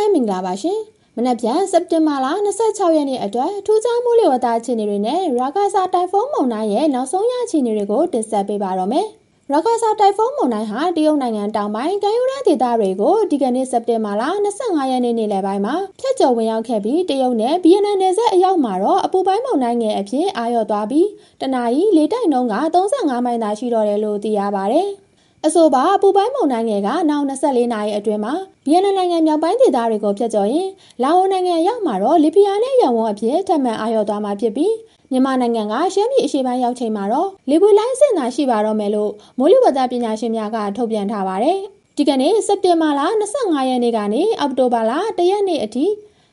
မဲမင်္ဂလာပါရှင်။မနက်ဖြန်စက်တင်ဘာလ26ရက်နေ့အတွက်ထူးခြားမှုလျော်သားအခြေအနေတွေနဲ့ရာဂါစာတိုင်ဖုန်းမုန်တိုင်းရဲ့နောက်ဆုံးရအခြေအနေတွေကိုတင်ဆက်ပေးပါတော့မယ်။ရာဂါစာတိုင်ဖုန်းမုန်တိုင်းဟာတရုတ်နိုင်ငံတောင်ပိုင်းကမ်းရိုးတန်းဒေသတွေကိုဒီကနေ့စက်တင်ဘာလ25ရက်နေ့နေ့လယ်ပိုင်းမှာဖျက်ကျော်ဝင်ရောက်ခဲ့ပြီးတရုတ်နဲ့ဗီယက်နမ်နယ်စပ်အရောက်မှာတော့အပူပိုင်းမုန်တိုင်းငယ်အဖြစ်အာရုံသွားပြီးတနအီလေတိုက်နှုန်းက35မိုင်သာရှိတော့တယ်လို့သိရပါဗျ။ အဆိုပါပူပိုင်းမုန်တိုင်းငယ်ကနောက်24နာရီအတွင်းမှာဗီယက်နမ်နိုင်ငံမြောက်ပိုင်းဒေသတွေကိုဖျက်ကျော်ရင်လာအိုနိုင်ငံရောက်မှာတော့လီဘီယာနဲ့ရန်ကုန်အဖြစ်ထပ်မံအာရုံသွားမှာဖြစ်ပြီးမြန်မာနိုင်ငံကရှမ်းပြည်အရှေ့ပိုင်းရောက်ချိန်မှာတော့လေပွေလိုင်းစင်သာရှိပါတော့မယ်လို့မိုးလေဝသပညာရှင်များကထုတ်ပြန်ထားပါတယ်။ဒီကနေ့စက်တင်ဘာလ25ရက်နေ့ကနေအောက်တိုဘာလ1ရက်နေ့အထိ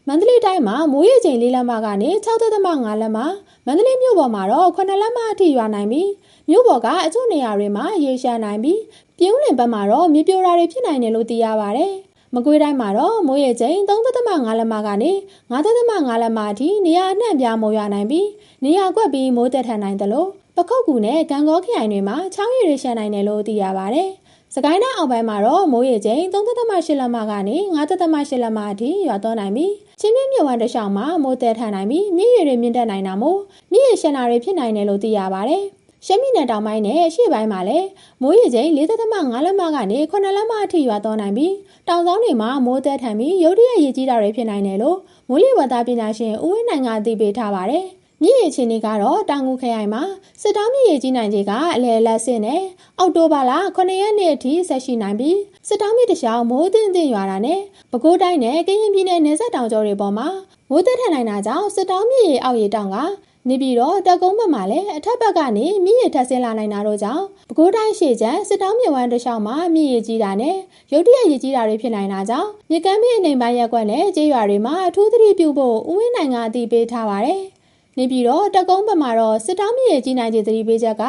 မန္တလေးတိုင်းမှာမိုးရေချိန်၄လက်မကနေ6.5လက်မမန္တလေးမြို့ပေါ်မှာတော့9လက်မအထိရွာနိုင်ပြီး မြို့ပေါ်ကအချို့နေရာတွေမှာရေရှာနိုင်ပြီးပြင်းဦးလင်ဘက်မှာတော့မြေပြိုတာတွေဖြစ်နိုင်တယ်လို့သိရပါဗျ။မကွေးတိုင်းမှာတော့မိုးရေချိန်3.5လက်မကနေ9.5လက်မအထိနေရာအနှံ့ပြားမိုးရွာနိုင်ပြီးနေရာကွက်ပြီးမိုးတက်ထန်နိုင်တယ်လို့ပခုတ်ကူနဲ့ကံကောခရိုင်တွေမှာချောင်းရည်တွေရှာနိုင်တယ်လို့သိရပါဗျ။စကိုင်းတိုင်းအောက်ပိုင်းမှာတော့မိုးရေချိန်3.8လက်မကနေ9.8လက်မအထိရွာသွန်းနိုင်ပြီးချင်းမြင့်မြဝန်းတစ်လျှောက်မှာမိုးတဲထန်နိုင်ပြီးမြစ်ရည်တွေမြင့်တက်နိုင်တာမို့မြစ်ရည်ရှမ်းတာတွေဖြစ်နိုင်တယ်လို့သိရပါဗျ။ ရှမ်းပြည်နယ်တောင်ပိုင်းနဲ့အရှေ့ပိုင်းမှာလည်းမိုးရေချိန်4.5လက်မကနေ9လက်မအထိရွာသွန်းနိုင်ပြီးတောင်ဆောင်တွေမှာမိုးတဲထန်ပြီးရုတ်တရက်ရေကြီးတာတွေဖြစ်နိုင်တယ်လို့မိုးလေဝသပညာရှင်ဦးဝင်းနိုင်ကအသိပေးထားပါတယ်။မြစ်ရေချင်းတွေကတော့တောင်ငူခရိုင်မှာစစ်တောင်းမြစ်ရေကြီးနိုင်ခြေကအလဲလက်ဆင့်နဲ့အောက်တိုဘာလ9ရက်နေ့အထိဆက်ရှိနိုင်ပြီးစစ်တောင်းမြစ်တခြားမိုးတင်တင်ရွာတာနဲ့ပဲခူးတိုင်းနဲ့ကရင်ပြည်နယ်နယ်စပ်တောင်ကျောတွေပေါ်မှာမိုးသက်ထန်နိုင်တာကြောင့်စစ်တောင်းမြစ်ရေအောက်ရေတောင်က နေပြီးတော့တက်ကုန်းဘက်မှာလည်းအထက်ဘက်ကနေမြစ်ရေထပ်ဆင်းလာနိုင်တာတို့ကြောင့်ပဲခူးတိုင်းရှေ့ကျန်းစစ်တောင်းမြစ်ဝမ်းတစ်လျှောက်မှာမြစ်ရေကြီးတာနဲ့ရုတ်တရက်ရေကြီးတာတွေဖြစ်နိုင်တာကြောင့်မြစ်ကမ်းမြစ်အနေပိုင်းရက်ကွက်နဲ့ကျေးရွာတွေမှာအထူးသတိပြုဖို့ဦးဝင်းနိုင်ကအသိပေးထားပါတယ်။နေပြီးတော့တက်ကုန်းဘက်မှာတော့စစ်တောင်းမြစ်ရေကြီးနိုင်တဲ့သတိပေးချက်က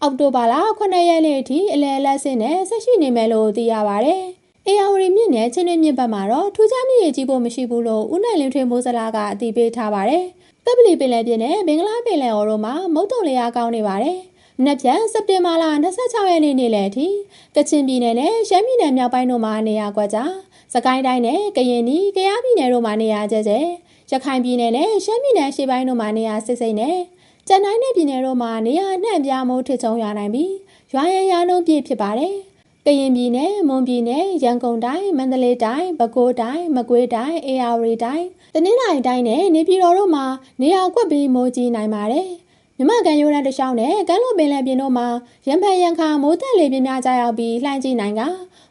အောက်တိုဘာလ9ရက်နေ့အထိအလဲအလက်ဆင်းနဲ့ဆက်ရှိနေမယ်လို့သိရပါတယ်။အေယာဝတီမြစ်နယ်ချင်းတွင်းမြစ်ဘက်မှာတော့ထူးခြားမြစ်ရေကြီးဖို့မရှိဘူးလို့ဦးနိုင်လင်းထွေမိုးစလာကအသိပေးထားပါတယ်။ တပ်ပလီပင်လယ်ပြင်နဲ့ဘင်္ဂလားပင်လယ်အော်တို့မှာမုတ်တုံလျာကောင်းနေပါတယ်။နက်ဖြန်စက်တင်ဘာလ26ရက်နေ့နေ့လယ်အထိကချင်ပြည်နယ်နဲ့ရှမ်းပြည်နယ်မြောက်ပိုင်းတို့မှာနေရာကွက်ကြစကိုင်းတိုင်းနဲ့ကရင်နီကယားပြည်နယ်တို့မှာနေရာကျကျရခိုင်ပြည်နယ်နဲ့ရှမ်းပြည်နယ်ရှေ့ပိုင်းတို့မှာနေရာစစ်စိမ့်နဲ့ကျန်တိုင်းနယ်ပြည်နယ်တို့မှာနေရာနှံ့ပြားမှုထစ်ချုံရနိုင်ပြီးရွာရရနှုံးပြည့်ဖြစ်ပါတယ်။ ကရင်ပြည်နယ်မွန်ပြည်နယ်ရန်ကုန်တိုင်းမန္တလေးတိုင်းပဲခူးတိုင်းမကွေးတိုင်းအေရဝတီတိုင်းတနင်္လာရီတိုင်းနဲ့နေပြည်တော်တို့မှာနေရာကွက်ပြီးမိုးကြီးနိုင်ပါတယ်မြမကန်ရိုးရန်တခြားနဲ့ကမ်းလွန်ပင်လယ်ပြင်တို့မှာရံဖန်ရံခါမိုးတက်လေပြင်းများကြရောက်ပြီးလှမ်းကြည့်နိုင်က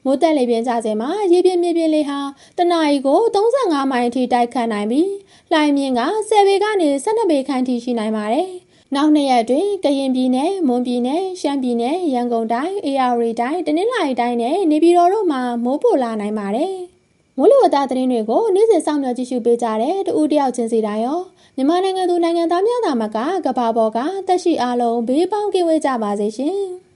မိုးတက်လေပြင်းကြစဉ်မှာရေပြင်းမြေပြင်းလေးဟာတနအီကို35မိုင်အထိတိုက်ခတ်နိုင်ပြီးလှိုင်းမြင့်က10ပေကနေ12ပေခန့်ထိရှိနိုင်ပါတယ်။ နောက်နှစ်ရက်အတွင်းကရင်ပြည်နယ်၊မွန်ပြည်နယ်၊ရှမ်းပြည်နယ်၊ရန်ကုန်တိုင်း၊အေရဝတီတိုင်း၊တနင်္လာရီတိုင်းနဲ့နေပြည်တော်တို့မှာမိုးပိုလာနိုင်ပါတယ်။မိုးလေဝသသတင်းတွေကိုနေ့စဉ်စောင့်မျှော်ကြည့်ရှုပေးကြတဲ့တဦးတယောက်ချင်းစီတိုင်းရောမြန်မာနိုင်ငံသူနိုင်ငံသားများသာမကကဘာပေါ်ကတက်ရှိအားလုံးဘေးပေါင်းကင်းဝေးကြပါစေရှင်။